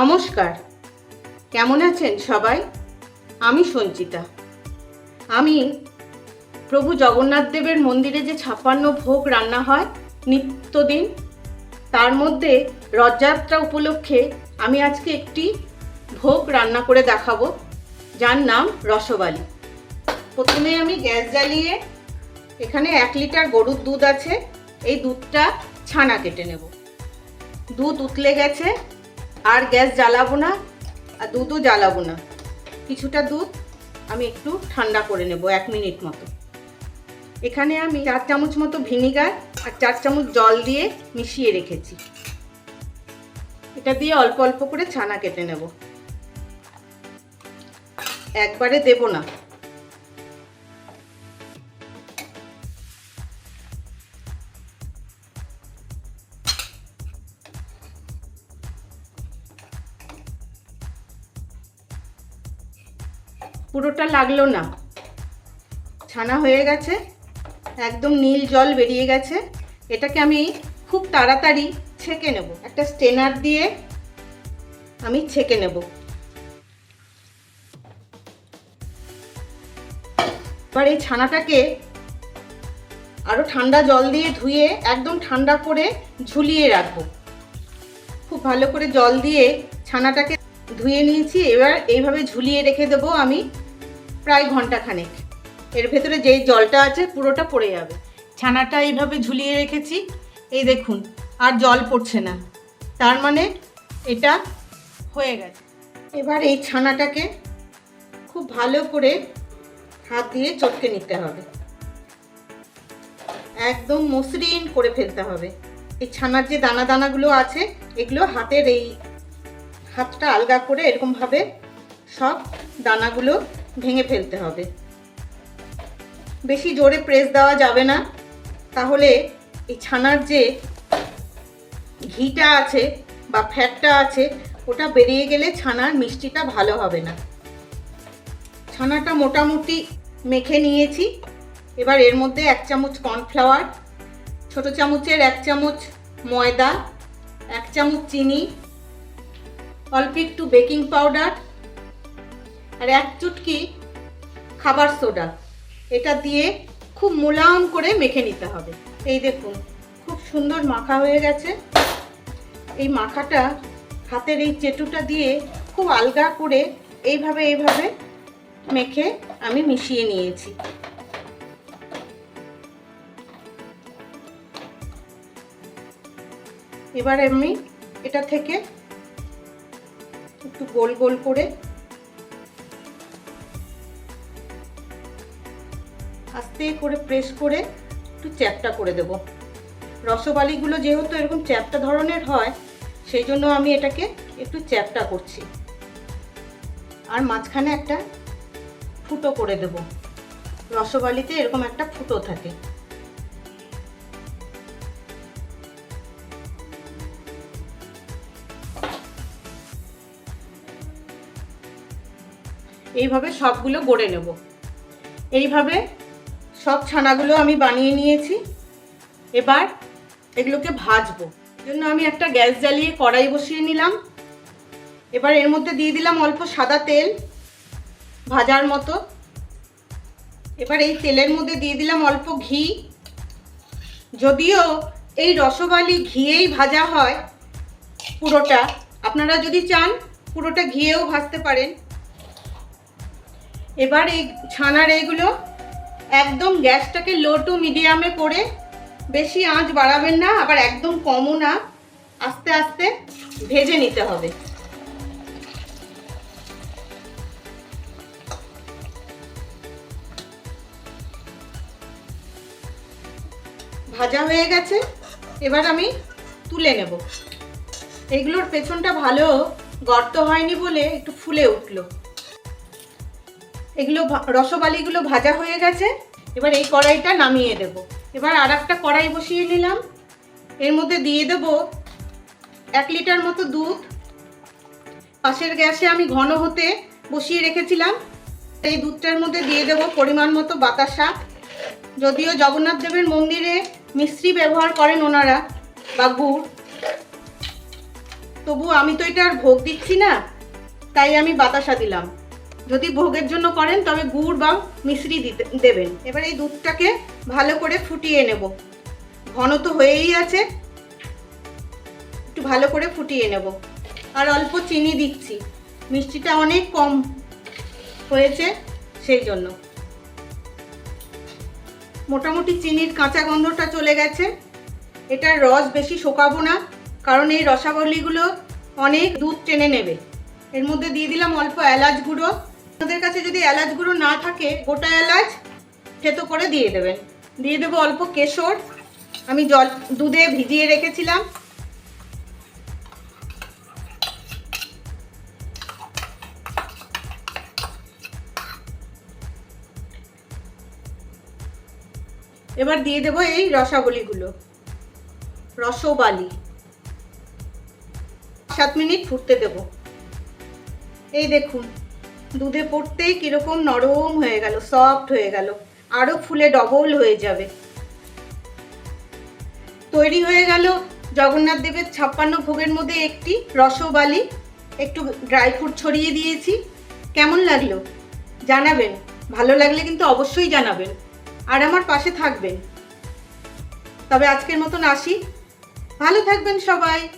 নমস্কার। কেমন আছেন সবাই? আমি সঞ্চিতা। আমি প্রভু জগন্নাথ দেবের মন্দিরে যে ছাপ্পান্ন ভোগ রান্না হয় নিত্যদিন, তার মধ্যে রথযাত্রা উপলক্ষে আমি আজকে একটি ভোগ রান্না করে দেখাবো, যার নাম রসবালি। প্রথমে আমি গ্যাস জ্বালিয়ে এখানে এক লিটার গরুর দুধ আছে, এই দুধটা ছানা কেটে নেব। দুধ উতলে গেছে আর গ্যাস জ্বালাবো না, আর দুধও জ্বালাবো না। কিছুটা দুধ আমি একটু ঠান্ডা করে নেব, এক মিনিট মতো। এখানে আমি চার চামচ মতো ভিনিগার আর চার চামচ জল দিয়ে মিশিয়ে রেখেছি। এটা দিয়ে অল্প অল্প করে ছানা কেটে নেব। একবারে দেব না। পুরোটা লাগল না। ছানা হয়ে গেছে, একদম নীল জল বেরিয়ে গেছে। এটাকে আমি খুব তাড়াতাড়ি ছেঁকে নেব। একটা স্টেনার দিয়ে আমি ছেঁকে নেব। এবার এই ছানাটাকে আরও ঠান্ডা জল দিয়ে ধুয়ে, একদম ঠান্ডা করে ঝুলিয়ে রাখব। খুব ভালো করে জল দিয়ে ছানাটাকে ধুয়ে নিয়েছি, এবার এইভাবে ঝুলিয়ে রেখে দেবো আমি প্রায় ঘণ্টা খানেক এর ভেতরে যেই জলটা আছে পুরোটা পড়ে যাবে। ছানাটা এইভাবে ঝুলিয়ে রেখেছি। এই দেখুন, আর জল পড়ছে না। তার মানে এটা হয়ে গেছে। এবার এই ছানাটাকে খুব ভালো করে হাত দিয়ে চটকে নিতে হবে। একদম মসৃণ করে ফেলতে হবে। এই ছানার যে দানা দানাগুলো আছে, এগুলো হাতের এই হাতটা আলগা করে এরকমভাবে সব দানাগুলো ভেঙে ফেলতে হবে। বেশি জোরে প্রেস দেওয়া যাবে না। তাহলে এই ছানার যে ঘিটা আছে বা ফ্যাটটা আছে, ওটা বেরিয়ে গেলে ছানার মিষ্টিটা ভালো হবে না। ছানাটা মোটামুটি মেখে নিয়েছি। এবার এর মধ্যে এক চামচ কর্নফ্লাওয়ার ছোট চামচের এক চামচ ময়দা, এক চামচ চিনি অল্প একটু বেকিং পাউডার আর এক চুটকি খাবার সোডা। এটা দিয়ে খুব মোলায়ম করে মেখে নিতে হবে। এই দেখুন, খুব সুন্দর মাখা হয়ে গেছে। এই মাখাটা হাতের এই চেটুটা দিয়ে খুব আলগা করে এইভাবে এইভাবে মেখে আমি মিশিয়ে নিয়েছি। এবার আমি এটা থেকে একটু গোল গোল করে। আস্তে করে প্রেস করে একটু চ্যাপটা করে দেব। রসবালিগুলো যেহেতু এরকম চ্যাপটা ধরনের হয়, সেই জন্য আমি এটাকে একটু চ্যাপটা করছি। আর মাঝখানে একটা ফুটো করে দেব। রসবালিতে এরকম একটা ফুটো থাকে। এইভাবে সবগুলো গড়ে নেব। এইভাবে সব ছানাগুলো আমি বানিয়ে নিয়েছি। এবার এগুলোকে ভাজবো। জন্য আমি একটা গ্যাস জ্বালিয়ে কড়াই বসিয়ে নিলাম। এবার এর মধ্যে দিয়ে দিলাম অল্প সাদা তেল ভাজার মতো। এবার এই তেলের মধ্যে দিয়ে দিলাম অল্প ঘি। যদিও এই রসবালি ঘিয়েই ভাজা হয় পুরোটা, আপনারা যদি চান পুরোটা ঘিয়েও ভাজতে পারেন। এবার এই ছানার এইগুলো একদম গ্যাসটাকে লো টু মিডিয়ামে করে বেশি আঁচ বাড়াবেন না, আবার একদম কমও না, আস্তে আস্তে ভেজে নিতে হবে। ভাজা হয়ে গেছে, এবার আমি তুলে নেব। এগুলোর পেছনটা ভালো গর্ত হয়নি বলে একটু ফুলে উঠল। এগুলো রসবালিগুলো ভাজা হয়ে গেছে। এবার এই কড়াইটা নামিয়ে দেব। এবার আর একটা কড়াই বসিয়ে নিলাম। এর মধ্যে দিয়ে দেব এক লিটার মতো দুধ। পাশের গ্যাসে আমি ঘন হতে বসিয়ে রেখেছিলাম। এই দুধটার মধ্যে দিয়ে দেব পরিমাণ মতো বাতাসা যদিও জগন্নাথ দেবের মন্দিরে মিস্ত্রি ব্যবহার করেন ওনারা বা গুড়। তবু আমি তো এটা আর ভোগ দিচ্ছি না, তাই আমি বাতাসা দিলাম। যদি ভোগের জন্য করেন, তবে গুড় বা মিশ্রি দিতে, দেবেন। এবার এই দুধটাকে ভালো করে ফুটিয়ে নেব। ঘন তো হয়েই আছে। একটু ভালো করে ফুটিয়ে নেব। আর অল্প চিনি দিচ্ছি। মিষ্টিটা অনেক কম হয়েছে সেই জন্য। মোটামুটি চিনির কাঁচা গন্ধটা চলে গেছে। এটার রস বেশি শোকাবো না, কারণ এই রসাবলিগুলো অনেক দুধ টেনে নেবে। এর মধ্যে দিয়ে দিলাম অল্প এলাচ গুঁড়ো। আপনাদের কাছে যদি এলাচ গুঁড়ো না থাকে, গোটা এলাচ থেতো করে দিয়ে দেবেন। দিয়ে দেবো অল্প কেশর। আমি জল, দুধে ভিজিয়ে রেখেছিলাম। এবার দিয়ে দেবো এই রসাবলীগুলো। রসবালি সাত মিনিট ফুটতে দেব। এই দেখুন। দুধে পড়তেই কীরকম নরম হয়ে গেল সফট হয়ে গেল। আরও ফুলে ডবল হয়ে যাবে। তৈরি হয়ে গেল জগন্নাথ দেবের ছাপ্পান্ন ভোগের মধ্যে একটি রসবালি। একটু ড্রাই ফ্রুট ছড়িয়ে দিয়েছি। কেমন লাগল? জানাবেন। ভালো লাগলে কিন্তু অবশ্যই জানাবেন। আর আমার পাশে থাকবেন। তবে আজকের মতন আসি। ভালো থাকবেন সবাই।